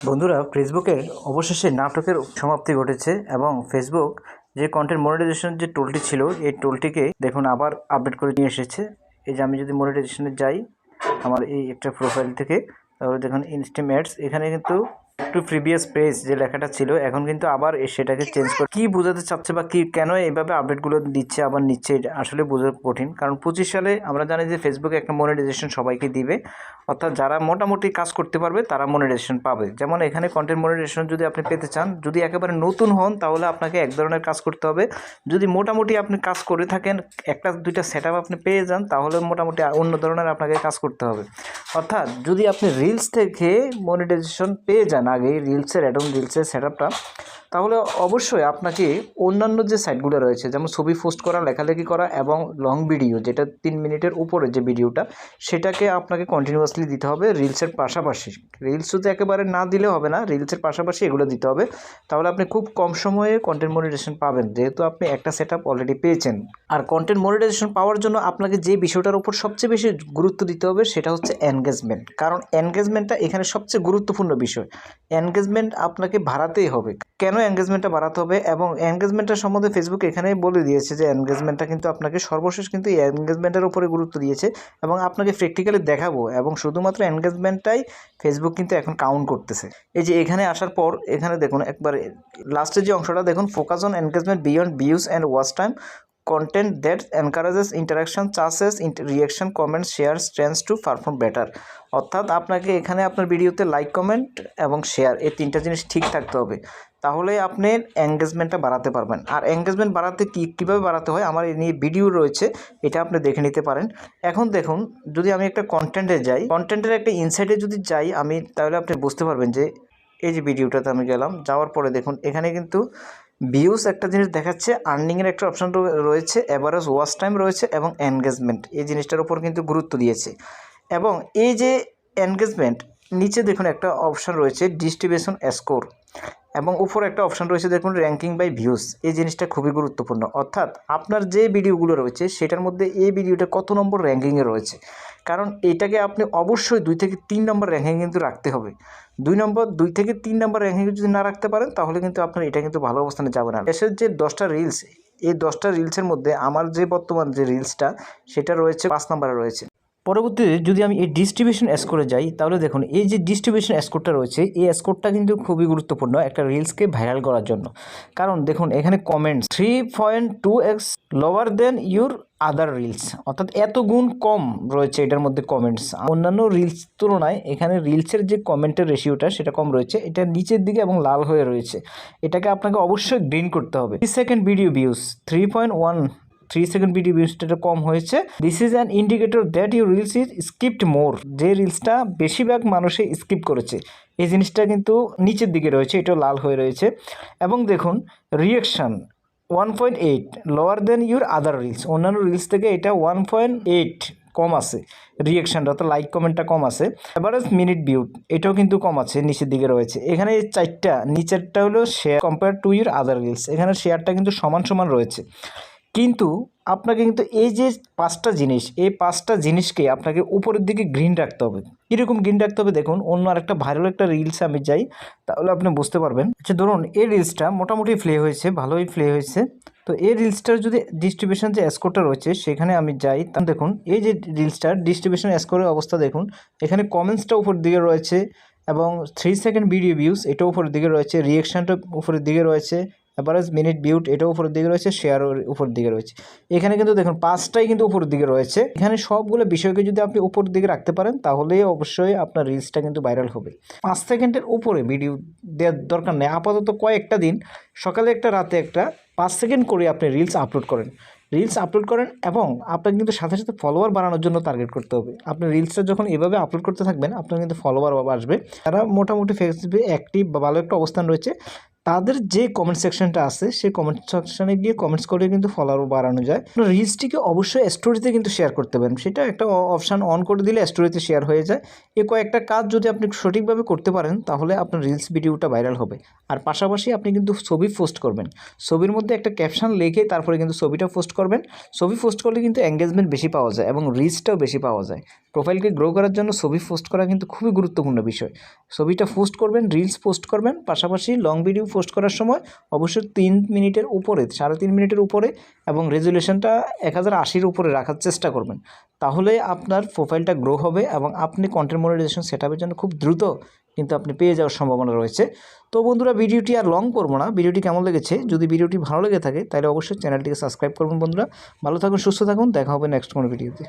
বন্ধুরা ফেসবুকের অবশেষে নাটকের সমাপ্তি ঘটেছে এবং ফেসবুক যে কন্টেন্ট মনিটাইজেশনের যে টোলটি ছিল, এই টোলটিকে দেখুন আবার আপডেট করে নিয়ে এসেছে। এই যে আমি যদি মনিটাইজেশনে যাই, আমার এই একটা প্রোফাইল থেকে, তাহলে দেখুন ইনস্টিম অ্যাডস এখানে কিন্তু একটু প্রিভিয়াস পেজ যে লেখাটা ছিল, এখন কিন্তু আবার সেটাকে চেঞ্জ করে কী বোঝাতে চাচ্ছে বা কী, কেন এইভাবে আপডেটগুলো দিচ্ছে, আবার নিচ্ছে আসলে বোঝা কঠিন। কারণ পঁচিশ সালে আমরা জানি যে ফেসবুকে একটা মনিটাইজেশন সবাইকে দিবে। অর্থাৎ যারা মোটামুটি কাজ করতে পারবে, তারা মনিটাইজেশন পাবে। যেমন এখানে কন্টেন্ট মনিটাইজেশন যদি আপনি পেতে চান, যদি একেবারে নতুন হন, তাহলে আপনাকে এক ধরনের কাজ করতে হবে। যদি মোটামুটি আপনি কাজ করে থাকেন, একটা দুইটা সেট আপ আপনি পেয়ে যান, তাহলে মোটামুটি অন্য ধরনের আপনাকে কাজ করতে হবে। অর্থাৎ যদি আপনি রিলস থেকে মনিটাইজেশন পেয়ে যান আগে রিলসের অ্যাডম রিলসের সেট আপটা তাহলে অবশ্যই আপনাকে অন্যান্য যে সাইটগুলো রয়েছে, যেমন ছবি পোস্ট করা, লেখালেখি করা এবং লং ভিডিও যেটা তিন মিনিটের উপরে যে ভিডিওটা সেটাকে আপনাকে কন্টিনিউয়াসলি দিতে হবে রিলসের পাশাপাশি। রিলস শুধু একেবারে না দিলে হবে না রিলসের পাশাপাশি এগুলো দিতে হবে। তাহলে আপনি খুব কম সময়ে কন্টেন্ট মনিটাইজেশন পাবেন। যেহেতু আপনি একটা সেট আপ অলরেডি পেয়েছেন। আর কন্টেন্ট মনিটাইজেশন পাওয়ার জন্য আপনাকে যে বিষয়টার উপর সবচেয়ে বেশি গুরুত্ব দিতে হবে, সেটা হচ্ছে এনগেজমেন্ট কারণ এনগেজমেন্টটা এখানে সবচেয়ে গুরুত্বপূর্ণ বিষয়। এনগেজমেন্ট আপনাকে ভাড়াতেই হবে। কেন এনগেজমেন্টটা বাড়াতে হবে এবং এনগেজমেন্টটা সম্বন্ধে ফেসবুক এখানেই বলে দিয়েছে যে এনগেজমেন্টটা কিন্তু আপনাকে সর্বশেষ কিন্তু এই এনগেজমেন্টের উপরে গুরুত্ব দিয়েছে এবং আপনাকে প্র্যাকটিক্যালি দেখাবো এবং শুধুমাত্র এনগেজমেন্টটাই ফেসবুক কিন্তু এখন কাউন্ট করতেছে। এই যে এখানে আসার পর, এখানে দেখুন, একবার লাস্টের যে অংশটা, দেখুন focus on engagement beyond views and watch time content that encourages interaction চার্সেস reaction comment share tends to perform better অর্থাৎ আপনাকে এখানে আপনার ভিডিওতে লাইক কমেন্ট এবং শেয়ার এই তিনটা জিনিস ঠিক থাকতে হবে। তাহলে আপনি এঙ্গেজমেন্টটা বাড়াতে পারবেন। আর এঙ্গেজমেন্ট বাড়াতে কী, কীভাবে বাড়াতে হয়? আমার এই নিয়ে ভিডিও রয়েছে, এটা আপনি দেখে নিতে পারেন। এখন দেখুন, যদি আমি একটা কন্টেন্টে যাই কন্টেন্টের একটা ইনসাইটে যদি যাই, আমি তাহলে আপনি বুঝতে পারবেন যে এই যে ভিডিওটাতে আমি গেলাম, যাওয়ার পরে দেখুন, এখানে কিন্তু ভিউস একটা জিনিস দেখাচ্ছে আর্নিংয়ের একটা অপশান রয়েছে অ্যাভারেজ ওয়াশ টাইম রয়েছে এবং এনগেজমেন্ট এই জিনিসটার উপর কিন্তু গুরুত্ব দিয়েছে। এবং এই যে এনগেজমেন্ট নিচে দেখুন একটা অপশান রয়েছে ডিস্ট্রিবিউশন স্কোর এবং উপরে একটা অপশান রয়েছে দেখুন র্যাঙ্কিং বাই ভিউজ এই জিনিসটা খুবই গুরুত্বপূর্ণ। অর্থাৎ আপনার যে ভিডিওগুলো রয়েছে, সেটার মধ্যে এই ভিডিওটা কত নম্বর র্যাঙ্কিংয়ে রয়েছে? কারণ এটাকে আপনি অবশ্যই দুই থেকে তিন নম্বর র্যাঙ্কিং কিন্তু রাখতে হবে। দুই নম্বর, দুই থেকে তিন নম্বর র্যাঙ্কিং যদি না রাখতে পারেন, তাহলে কিন্তু আপনার এটা কিন্তু ভালো অবস্থানে যাবে না। দেশের যে দশটা রিলস এই দশটা রিলসের মধ্যে আমার যে বর্তমান যে রিলসটা সেটা রয়েছে পাঁচ নম্বরে রয়েছে। পরবর্তীতে যদি আমি এই ডিস্ট্রিবিউশন স্কোরে যাই, তাহলে দেখুন, এই যে ডিস্ট্রিবিউশন স্কোরটা রয়েছে, এই স্কোরটা কিন্তু খুবই গুরুত্বপূর্ণ একটা রিলসকে ভাইরাল করার জন্য। কারণ দেখুন, এখানে comments three point two x lower than your other reels অর্থাৎ এত গুণ কম রয়েছে এটার মধ্যে কমেন্টস অন্যান্য রিলস তুলনায় এখানে রিলসের যে কমেন্টের রেশিওটা সেটা কম রয়েছে। এটা নিচের দিকে এবং লাল হয়ে রয়েছে। এটাকে আপনাকে অবশ্যই গ্রিন করতে হবে। Second video views three point one three second video ভিউজটা কম হয়েছে। This is an indicator that you reels is skipped more যে রিলসটা বেশিরভাগ মানুষে স্কিপ করেছে। এই জিনিসটা কিন্তু নিচের দিকে রয়েছে, এটাও লাল হয়ে রয়েছে। এবং দেখুন reaction one point eight lower than your other reels অন্যান্য রিলস থেকে এটা ওয়ান পয়েন্ট এইট কম আছে। রিয়েকশনটা অর্থাৎ লাইক কমেন্টটা কম আছে। অ্যাভারেজ মিনিট ভিউ এটাও কিন্তু কম আছে, নিচের দিকে রয়েছে। এখানে চারটা, নিচেরটা হলো share compare to your other reels এখানে শেয়ারটা কিন্তু সমান সমান রয়েছে। কিন্তু আপনাকে কিন্তু এই যে পাঁচটা জিনিস, এই পাঁচটা জিনিসকে আপনাকে উপরের দিকে গ্রিন রাখতে হবে। কীরকম গ্রিন রাখতে হবে? দেখুন, অন্য আরেকটা ভাইরাল একটা রিলসে আমি যাই, তাহলে আপনি বুঝতে পারবেন। আচ্ছা ধরুন, এই রিলসটা মোটামুটি প্লে হয়েছে, ভালোই প্লে হয়েছে। তো এই রিলসটার যদি ডিস্ট্রিবিউশন যে স্কোরটা রয়েছে, সেখানে আমি যাই তা দেখুন, এই যে রিলসটার ডিস্ট্রিবিউশন স্কোরের অবস্থা দেখুন, এখানে কমেন্টসটা উপর দিকে রয়েছে এবং থ্রি সেকেন্ড ভিডিও ভিউস এটা উপরের দিকে রয়েছে রিয়েকশনটা উপরের দিকে রয়েছে। অ্যাভারেজ মিনিট বিউট এটাও উপরের দিকে রয়েছে শেয়ার উপরের দিকে রয়েছে। এখানে কিন্তু দেখুন, পাঁচটাই কিন্তু উপরের দিকে রয়েছে। এখানে সবগুলো বিষয়কে যদি আপনি উপরের দিকে রাখতে পারেন, তাহলে অবশ্যই আপনার রিলসটা কিন্তু ভাইরাল হবে। পাঁচ সেকেন্ডের উপরে ভিডিও দেওয়ার দরকার নেই। আপাতত কয়েকটা দিন, সকালে একটা, রাতে একটা, পাঁচ সেকেন্ড করে আপনি রিলস আপলোড করেন। রিলস আপলোড করেন এবং আপনাকে কিন্তু সাথে সাথে ফলোয়ার বাড়ানোর জন্য টার্গেট করতে হবে। আপনি রিলসটা যখন এভাবে আপলোড করতে থাকবেন, আপনার কিন্তু ফলোয়ার আসবে। তারা মোটামুটি ফেসবুকে অ্যাক্টিভ বা ভালো একটা অবস্থান রয়েছে তাদের যে কমেন্ট সেকশনটা আছে সেই কমেন্ট সেকশনে গিয়ে কমেন্টস করে কিন্তু ফলোয়ার বাড়ানো যায়। রিলসটিকে অবশ্যই স্টোরিতে কিন্তু শেয়ার করতে পারেন। সেটা একটা অপশান অন করে দিলে স্টোরিতে শেয়ার হয়ে যায়। এ কয়েকটা কাজ যদি আপনি সঠিকভাবে করতে পারেন, তাহলে আপনার রিলস ভিডিওটা ভাইরাল হবে। আর পাশাপাশি আপনি কিন্তু ছবি পোস্ট করবেন। ছবির মধ্যে একটা ক্যাপশন লিখে তারপরে কিন্তু ছবিটা পোস্ট করবেন। ছবি পোস্ট করলে কিন্তু এঙ্গেজমেন্ট বেশি পাওয়া যায় এবং রিচটাও বেশি পাওয়া যায়। প্রোফাইলকে গ্রো করার জন্য ছবি পোস্ট করা কিন্তু খুবই গুরুত্বপূর্ণ বিষয়। ছবিটা পোস্ট করবেন রিলস পোস্ট করবেন, পাশাপাশি লং ভিডিও পোস্ট করার সময় অবশ্যই তিন মিনিটের উপরে, সাড়ে তিন মিনিটের উপরে এবং রেজুলেশনটা এক হাজার আশির উপরে রাখার চেষ্টা করবেন। তাহলে আপনার প্রোফাইলটা গ্রো হবে এবং আপনি কন্টেন্ট মনিটাইজেশন সেট আপের জন্য খুব দ্রুত কিন্তু আপনি পেয়ে যাওয়ার সম্ভাবনা রয়েছে। তো বন্ধুরা, ভিডিওটি আর লং করব না। ভিডিওটি কেমন লেগেছে? যদি ভিডিওটি ভালো লেগে থাকে তাহলে অবশ্যই চ্যানেলটিকে সাবস্ক্রাইব করবেন বন্ধুরা। ভালো থাকুন, সুস্থ থাকুন। দেখা হবে নেক্সট কোনো ভিডিওতে